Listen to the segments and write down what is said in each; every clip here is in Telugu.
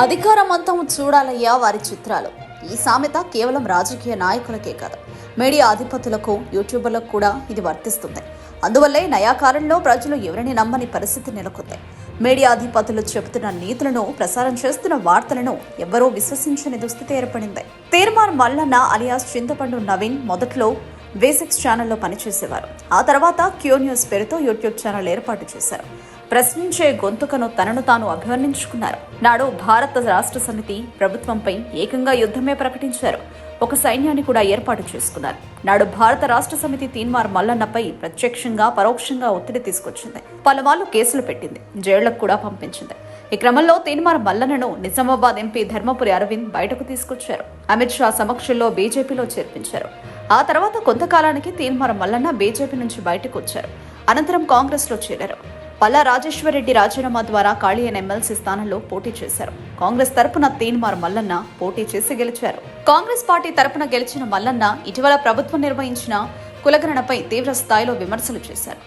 అధికారం అంతం చూడాలయ్యా వారి చిత్రాలు. ఈ సామెత కేవలం రాజకీయ నాయకులకే కాదు మీడియా అధిపతులకు యూట్యూబర్లకు కూడా ఇది వర్తిస్తుంది. అందువల్లే నయాకాలంలో ప్రజలు ఎవరిని నమ్మని పరిస్థితి నెలకొంది. మీడియా అధిపతులు చెబుతున్న నీతులను ప్రసారం చేస్తున్న వార్తలను ఎవ్వరూ విశ్వసించని దుస్థితి ఏర్పడింది. తీర్మాన్ మల్లన్న అలియాస్ చింతపండు నవీన్ మొదట్లో వేసిక్స్ ఛానల్లో పనిచేసేవారు. ఆ తర్వాత క్యూ న్యూస్ పేరుతో యూట్యూబ్ ఛానల్ ఏర్పాటు చేశారు. ప్రశ్నించే గొంతుకను తనను తాను అభివర్ణించుకున్నారు. నాడు భారత రాష్ట్ర సమితి ప్రభుత్వంపై ఏకంగా యుద్ధమే ప్రకటించారు. ఒక సైన్యాన్ని కూడా ఏర్పాటు చేసుకున్నారు. నాడు భారత రాష్ట్ర సమితి తీన్మార్ మల్లన్నపై ప్రత్యక్షంగా పరోక్షంగా ఒత్తిడి తీసుకొచ్చింది. పలుమార్లు కేసులు పెట్టింది. జైళ్ళకు కూడా పంపించింది. ఈ క్రమంలో తీన్మార్ మల్లన్నను నిజామాబాద్ ఎంపీ ధర్మపురి అరవింద్ బయటకు తీసుకొచ్చారు. అమిత్ షా సమక్షంలో బీజేపీలో చేర్పించారు. ఆ తర్వాత కొంతకాలానికి తీన్మార్ మల్లన్న బీజేపీ నుంచి బయటకు వచ్చారు అనంతరం కాంగ్రెస్లో చేరారు. పల్లా రాజేశ్వరరెడ్డి రాజీనామా ద్వారా ఖాళీ అయిన ఎమ్మెల్సీ స్థానంలో పోటీ చేశారు. కాంగ్రెస్ తరపున తీన్మార్ మల్లన్న పోటీ చేసి గెలిచారు. కాంగ్రెస్ పార్టీ తరపున గెలిచిన మల్లన్న ఇటీవల ప్రభుత్వం నిర్వహించిన కులగణనపై తీవ్ర స్థాయిలో విమర్శలు చేశారు.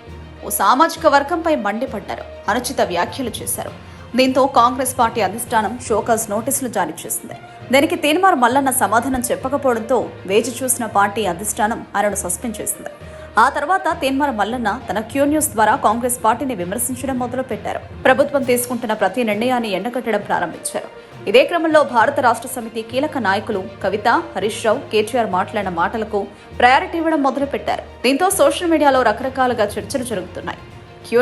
ఓ సామాజిక వర్గంపై మండిపడ్డారు. అనుచిత వ్యాఖ్యలు చేశారు. దీంతో కాంగ్రెస్ పార్టీ అధిష్టానం షోకాజ్ నోటీసులు జారీ చేసింది. దీనికి తీన్మార్ మల్లన్న సమాధానం చెప్పకపోవడంతో వేచి చూసిన పార్టీ అధిష్టానం ఆయనను సస్పెండ్ చేసింది. ఆ తర్వాత తీన్మార్ మల్లన్న తన క్యూ న్యూస్ ద్వారా కాంగ్రెస్ పార్టీని విమర్శించడం మొదలుపెట్టారు. ప్రభుత్వం తీసుకుంటున్న ప్రతి నిర్ణయాన్ని ఎండగట్టడం ప్రారంభించారు. ఇదే క్రమంలో భారత రాష్ట్ర సమితి కీలక నాయకులు కవిత హరీష్ రావు కేటీఆర్ మాట్లాడిన మాటలకు ప్రయారిటీ ఇవ్వడం మొదలుపెట్టారు. దీంతో సోషల్ మీడియాలో రకరకాలుగా చర్చలు జరుగుతున్నాయి. క్యూ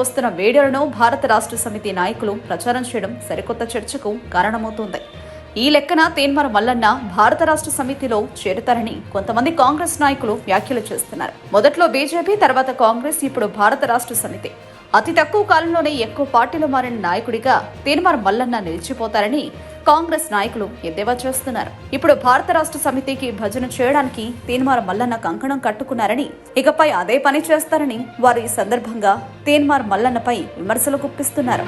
వస్తున్న వీడియోలను భారత రాష్ట్ర సమితి నాయకులు ప్రచారం చేయడం సరికొత్త చర్చకు కారణమవుతోంది. ఈ లెక్కన తేన్మర మల్లన్న భారత రాష్ట్ర సమితిలో చేరుతారని కొంతమంది కాంగ్రెస్ నాయకులు వ్యాఖ్యలు చేస్తున్నారు. మొదట్లో బీజేపీ తర్వాత కాంగ్రెస్ ఇప్పుడు భారత రాష్ట్ర సమితి. అతి తక్కువ కాలంలోనే ఎక్కువ పార్టీలు మారిన నాయకుడిగా తేన్మర మల్లన్న నిలిచిపోతారని కాంగ్రెస్ నాయకులు ఎద్దేవా చేస్తున్నారు. ఇప్పుడు భారత రాష్ట్ర సమితికి భజన చేయడానికి తీన్మార్ మల్లన్న కంకణం కట్టుకున్నారని ఇకపై అదే పని చేస్తారని వారు ఈ సందర్భంగా తీన్మార్ మల్లన్నపై విమర్శలు గుప్పిస్తున్నారు.